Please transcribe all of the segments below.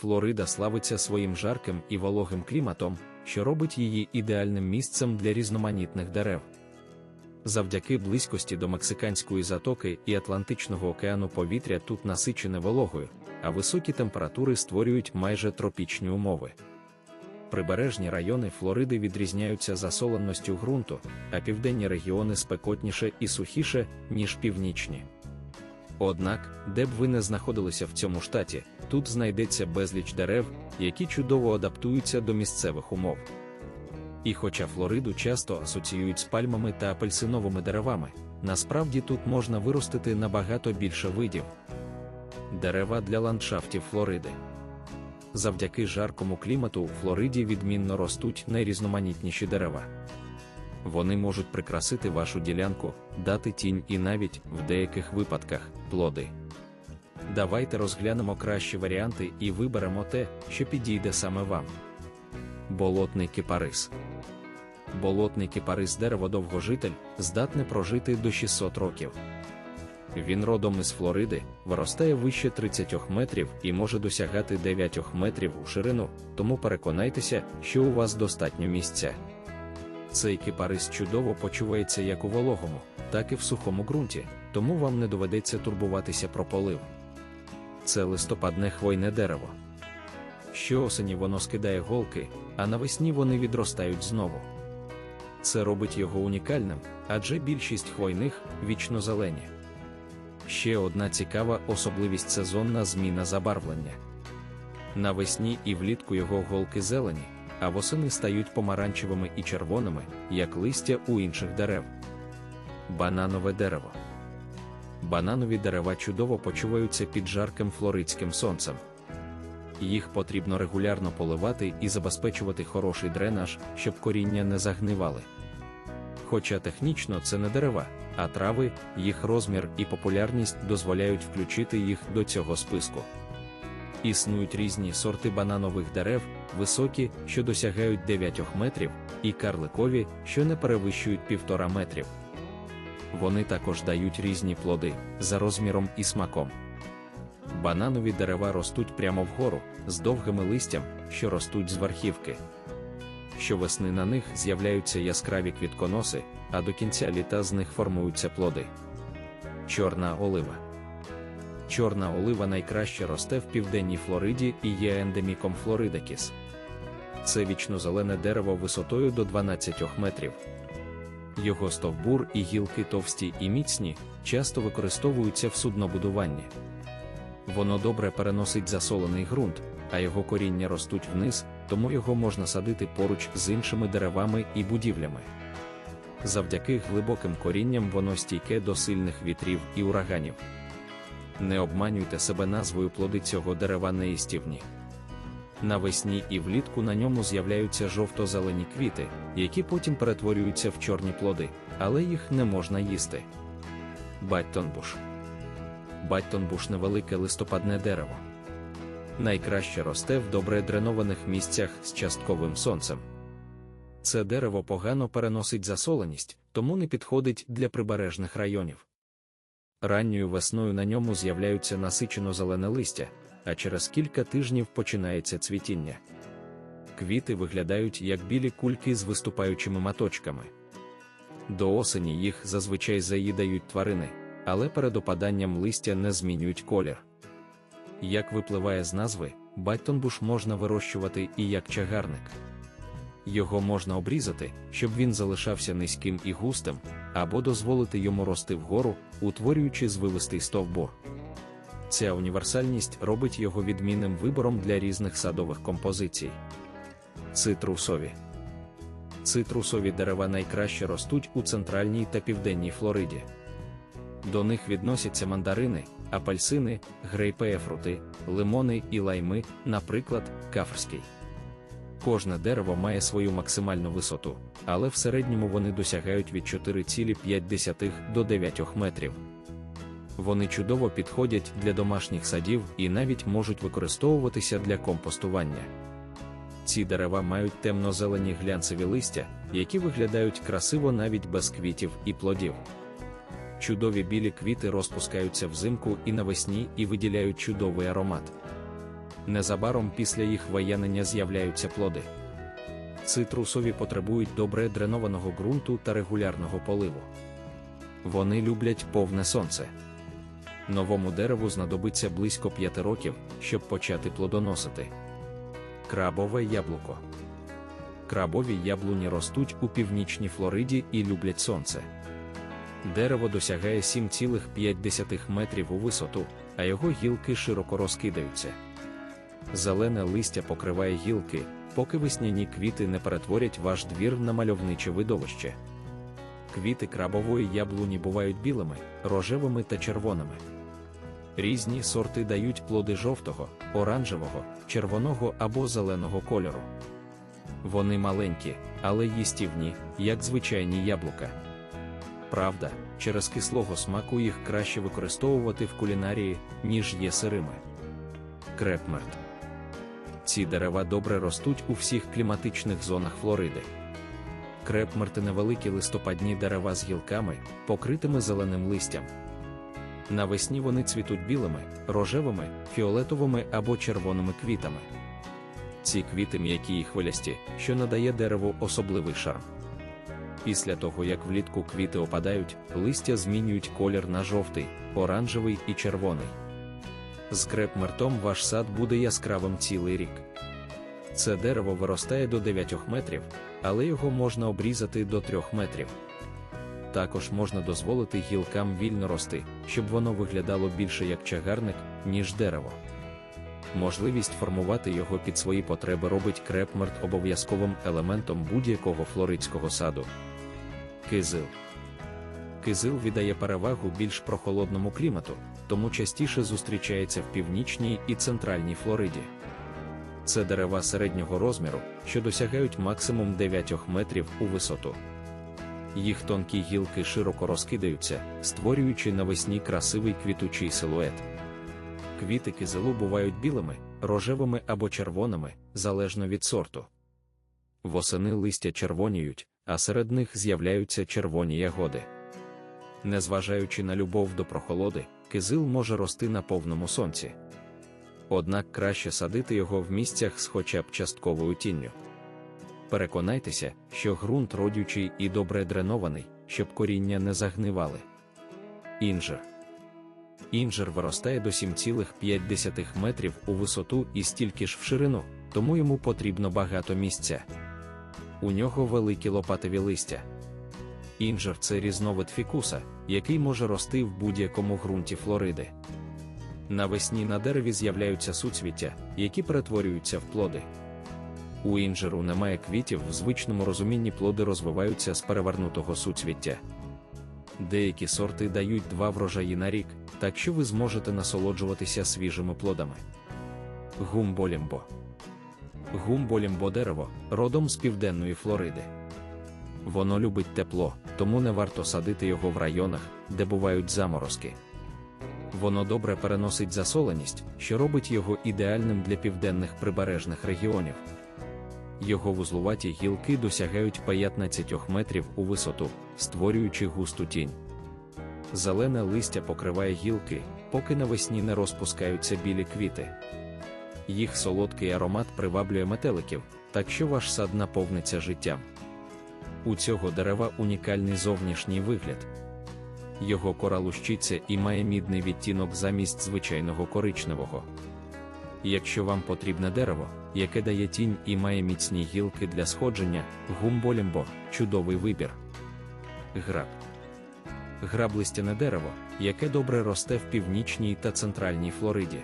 Флорида славиться своїм жарким і вологим кліматом, що робить її ідеальним місцем для різноманітних дерев. Завдяки близькості до Мексиканської затоки і Атлантичного океану повітря тут насичене вологою, а високі температури створюють майже тропічні умови. Прибережні райони Флориди відрізняються засоленостю ґрунту, а південні регіони спекотніше і сухіше, ніж північні. Однак, де б ви не знаходилися в цьому штаті, тут знайдеться безліч дерев, які чудово адаптуються до місцевих умов. І хоча Флориду часто асоціюють з пальмами та апельсиновими деревами, насправді тут можна виростити набагато більше видів. Дерева для ландшафтів Флориди. Завдяки жаркому клімату у Флориді відмінно ростуть найрізноманітніші дерева. Вони можуть прикрасити вашу ділянку, дати тінь і навіть, в деяких випадках, плоди. Давайте розглянемо кращі варіанти і виберемо те, що підійде саме вам. Болотний кипарис. Болотний кипарис дерево-довгожитель здатне прожити до 600 років. Він родом із Флориди, виростає вище 30 метрів і може досягати 9 метрів у ширину, тому переконайтеся, що у вас достатньо місця. Цей кипарис чудово почувається як у вологому, так і в сухому ґрунті, тому вам не доведеться турбуватися про полив. Це листопадне хвойне дерево. Щоосені воно скидає голки, а навесні вони відростають знову. Це робить його унікальним, адже більшість хвойних вічно зелені. Ще одна цікава особливість сезонна зміна забарвлення. Навесні і влітку його голки зелені, а восени стають помаранчевими і червоними, як листя у інших дерев. Бананове дерево. Бананові дерева чудово почуваються під жарким флоридським сонцем. Їх потрібно регулярно поливати і забезпечувати хороший дренаж, щоб коріння не загнивали. Хоча технічно це не дерева, а трави, їх розмір і популярність дозволяють включити їх до цього списку. Існують різні сорти бананових дерев, високі, що досягають 9 метрів, і карликові, що не перевищують 1,5 метрів. Вони також дають різні плоди за розміром і смаком. Бананові дерева ростуть прямо вгору, з довгими листям, що ростуть з верхівки. Щовесни на них з'являються яскраві квітконоси, а до кінця літа з них формуються плоди. Чорна олива. Чорна олива найкраще росте в південній Флориді і є ендеміком Флоридакіс. Це вічно-зелене дерево висотою до 12 метрів. Його стовбур і гілки товсті і міцні, часто використовуються в суднобудуванні. Воно добре переносить засолений ґрунт, а його коріння ростуть вниз, тому його можна садити поруч з іншими деревами і будівлями. Завдяки глибоким корінням воно стійке до сильних вітрів і ураганів. Не обманюйте себе назвою плоди цього дерева неїстівні. Навесні і влітку на ньому з'являються жовто-зелені квіти, які потім перетворюються в чорні плоди, але їх не можна їсти. Баттонбуш Баттонбуш невелике листопадне дерево. Найкраще росте в добре дренованих місцях з частковим сонцем. Це дерево погано переносить засоленість, тому не підходить для прибережних районів. Ранньою весною на ньому з'являються насичено зелене листя, а через кілька тижнів починається цвітіння. Квіти виглядають як білі кульки з виступаючими маточками. До осені їх зазвичай заїдають тварини, але перед опаданням листя не змінюють колір. Як випливає з назви, баттонбуш можна вирощувати і як чагарник. Його можна обрізати, щоб він залишався низьким і густим, або дозволити йому рости вгору, утворюючи звивистий стовбур. Ця універсальність робить його відмінним вибором для різних садових композицій. Цитрусові Цитрусові дерева найкраще ростуть у центральній та південній Флориді. До них відносяться мандарини, апельсини, грейпефрути, лимони і лайми, наприклад, кафрський. Кожне дерево має свою максимальну висоту, але в середньому вони досягають від 4,5 до 9 метрів. Вони чудово підходять для домашніх садів і навіть можуть використовуватися для компостування. Ці дерева мають темно-зелені глянцеві листя, які виглядають красиво навіть без квітів і плодів. Чудові білі квіти розпускаються взимку і навесні і виділяють чудовий аромат. Незабаром після їх виянення з'являються плоди. Цитрусові потребують добре дренованого ґрунту та регулярного поливу. Вони люблять повне сонце. Новому дереву знадобиться близько 5 років, щоб почати плодоносити. Крабове яблуко. Крабові яблуні ростуть у північній Флориді і люблять сонце. Дерево досягає 7,5 метрів у висоту, а його гілки широко розкидаються. Зелене листя покриває гілки, поки весняні квіти не перетворять ваш двір на мальовниче видовище. Квіти крабової яблуні бувають білими, рожевими та червоними. Різні сорти дають плоди жовтого, оранжевого, червоного або зеленого кольору. Вони маленькі, але їстівні, як звичайні яблука. Правда, через кислого смаку їх краще використовувати в кулінарії, ніж є сирими. Крепмерт. Ці дерева добре ростуть у всіх кліматичних зонах Флориди. Крепмерти невеликі листопадні дерева з гілками, покритими зеленим листям. Навесні вони цвітуть білими, рожевими, фіолетовими або червоними квітами. Ці квіти м'які і хвилясті, що надає дереву особливий шарм. Після того, як влітку квіти опадають, листя змінюють колір на жовтий, оранжевий і червоний. З крепмертом ваш сад буде яскравим цілий рік. Це дерево виростає до 9 метрів, але його можна обрізати до 3 метрів. Також можна дозволити гілкам вільно рости, щоб воно виглядало більше як чагарник, ніж дерево. Можливість формувати його під свої потреби робить крепмерт обов'язковим елементом будь-якого флоридського саду. Кизил Кизил віддає перевагу більш прохолодному клімату, тому частіше зустрічається в північній і центральній Флориді. Це дерева середнього розміру, що досягають максимум 9 метрів у висоту. Їх тонкі гілки широко розкидаються, створюючи навесні красивий квітучий силует. Квіти кизилу бувають білими, рожевими або червоними, залежно від сорту. Восени листя червоніють, а серед них з'являються червоні ягоди. Незважаючи на любов до прохолоди, кизил може рости на повному сонці. Однак краще садити його в місцях з хоча б частковою тінню. Переконайтеся, що ґрунт родючий і добре дренований, щоб коріння не загнивали. Інжир Інжир виростає до 7,5 метрів у висоту і стільки ж в ширину, тому йому потрібно багато місця. У нього великі лопатові листя. Інжир це різновид фікуса, який може рости в будь-якому ґрунті Флориди. Навесні на дереві з'являються суцвіття, які перетворюються в плоди. У інжиру немає квітів в звичному розумінні плоди розвиваються з перевернутого суцвіття. Деякі сорти дають два врожаї на рік, так що ви зможете насолоджуватися свіжими плодами. Гумболімбо Гумболімбо дерево родом з південної Флориди. Воно любить тепло, тому не варто садити його в районах, де бувають заморозки. Воно добре переносить засоленість, що робить його ідеальним для південних прибережних регіонів. Його вузлуваті гілки досягають 15 метрів у висоту, створюючи густу тінь. Зелене листя покриває гілки, поки навесні не розпускаються білі квіти. Їх солодкий аромат приваблює метеликів, так що ваш сад наповниться життям. У цього дерева унікальний зовнішній вигляд. Його кора лущиться і має мідний відтінок замість звичайного коричневого. Якщо вам потрібне дерево, яке дає тінь і має міцні гілки для сходження, гумболімбо чудовий вибір. Граб. Граблистяне дерево, яке добре росте в північній та центральній Флориді.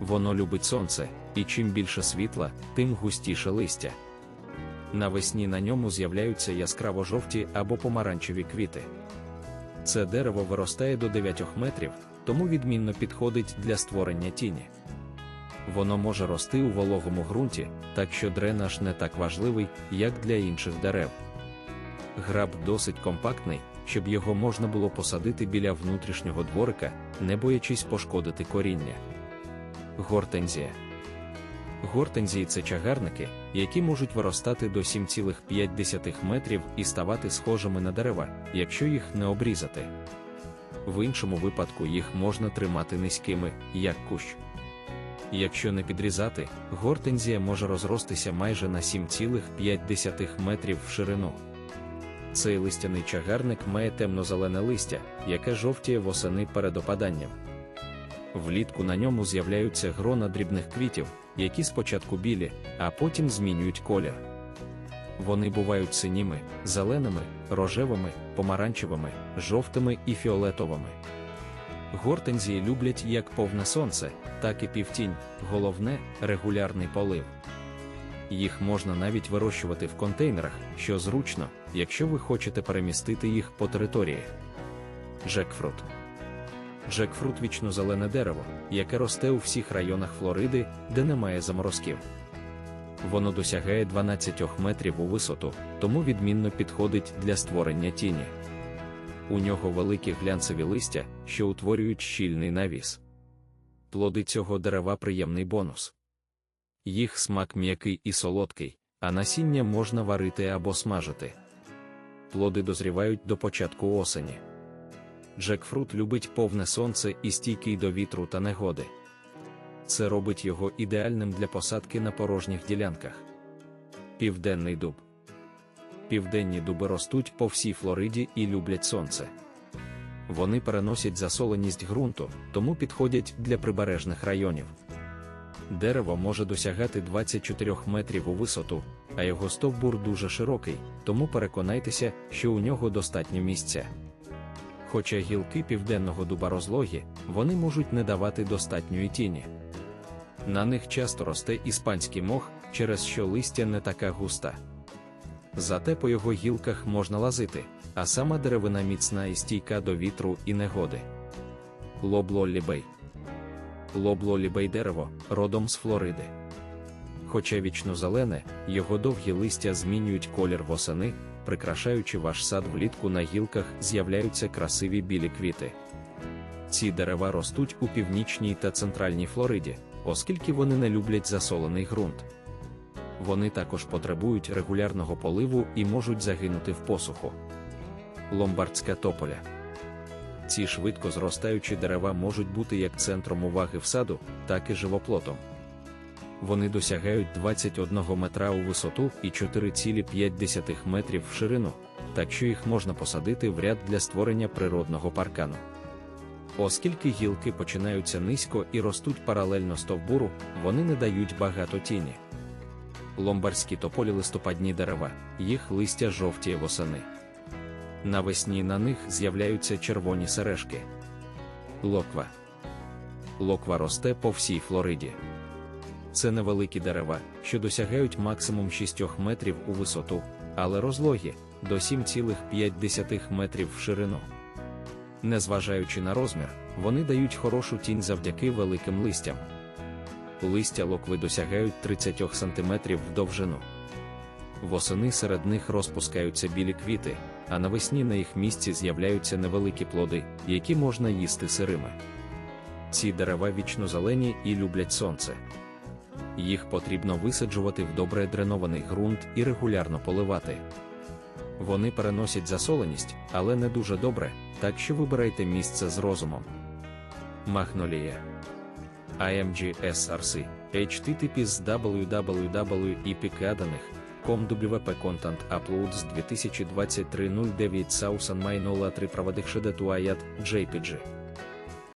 Воно любить сонце, і чим більше світла, тим густіше листя. Навесні на ньому з'являються яскраво жовті або помаранчеві квіти. Це дерево виростає до 9 метрів, тому відмінно підходить для створення тіні. Воно може рости у вологому ґрунті, так що дренаж не так важливий, як для інших дерев. Граб досить компактний, щоб його можна було посадити біля внутрішнього дворика, не боячись пошкодити коріння. Гортензія Гортензії це чагарники, які можуть виростати до 7,5 метрів і ставати схожими на дерева, якщо їх не обрізати. В іншому випадку їх можна тримати низькими, як кущ. Якщо не підрізати, гортензія може розростися майже на 7,5 метрів в ширину. Цей листяний чагарник має темно-зелене листя, яке жовтіє восени перед опаданням. Влітку на ньому з'являються грона дрібних квітів, які спочатку білі, а потім змінюють колір. Вони бувають синіми, зеленими, рожевими, помаранчевими, жовтими і фіолетовими. Гортензії люблять як повне сонце, так і півтінь, головне регулярний полив. Їх можна навіть вирощувати в контейнерах, що зручно, якщо ви хочете перемістити їх по території. Джекфрут. Джекфрут вічно-зелене дерево, яке росте у всіх районах Флориди, де немає заморозків. Воно досягає 12 метрів у висоту, тому відмінно підходить для створення тіні. У нього великі глянцеві листя, що утворюють щільний навіс. Плоди цього дерева приємний бонус. Їх смак м'який і солодкий, а насіння можна варити або смажити. Плоди дозрівають до початку осені. Джекфрут любить повне сонце і стійкий до вітру та негоди. Це робить його ідеальним для посадки на порожніх ділянках. Південний дуб. Південні дуби ростуть по всій Флориді і люблять сонце. Вони переносять засоленість ґрунту, тому підходять для прибережних районів. Дерево може досягати 24 метрів у висоту, а його стовбур дуже широкий, тому переконайтеся, що у нього достатньо місця. Хоча гілки південного дуба розлогі, вони можуть не давати достатньої тіні. На них часто росте іспанський мох, через що листя не така густа. Зате по його гілках можна лазити, а сама деревина міцна і стійка до вітру і негоди. Лоблолібей. Лоблолібей дерево родом з Флориди. Хоча вічно зелене, його довгі листя змінюють колір восени, прикрашаючи ваш сад влітку на гілках з'являються красиві білі квіти. Ці дерева ростуть у північній та центральній Флориді, оскільки вони не люблять засолений ґрунт. Вони також потребують регулярного поливу і можуть загинути в посуху. Ломбардська тополя. Ці швидко зростаючі дерева можуть бути як центром уваги в саду, так і живоплотом. Вони досягають 21 метра у висоту і 4,5 метрів в ширину, так що їх можна посадити в ряд для створення природного паркану. Оскільки гілки починаються низько і ростуть паралельно стовбуру, вони не дають багато тіні. Ломбарські тополі листопадні дерева, їх листя жовтіє восени. Навесні на них з'являються червоні сережки. Локва. Локва росте по всій Флориді. Це невеликі дерева, що досягають максимум 6 метрів у висоту, але розлогі до 7,5 метрів в ширину. Незважаючи на розмір, вони дають хорошу тінь завдяки великим листям. Листя локви досягають 30 см в довжину. Восени серед них розпускаються білі квіти, а навесні на їх місці з'являються невеликі плоди, які можна їсти сирими. Ці дерева вічно зелені і люблять сонце. Їх потрібно висаджувати в добре дренований ґрунт і регулярно поливати. Вони переносять засоленість, але не дуже добре, так що вибирайте місце з розумом. Магнолія IMG SRC HTTP з www.ipkadaних com WP Content Uploads 2023 09 Sausan May 03 проводих шедетуаят JPG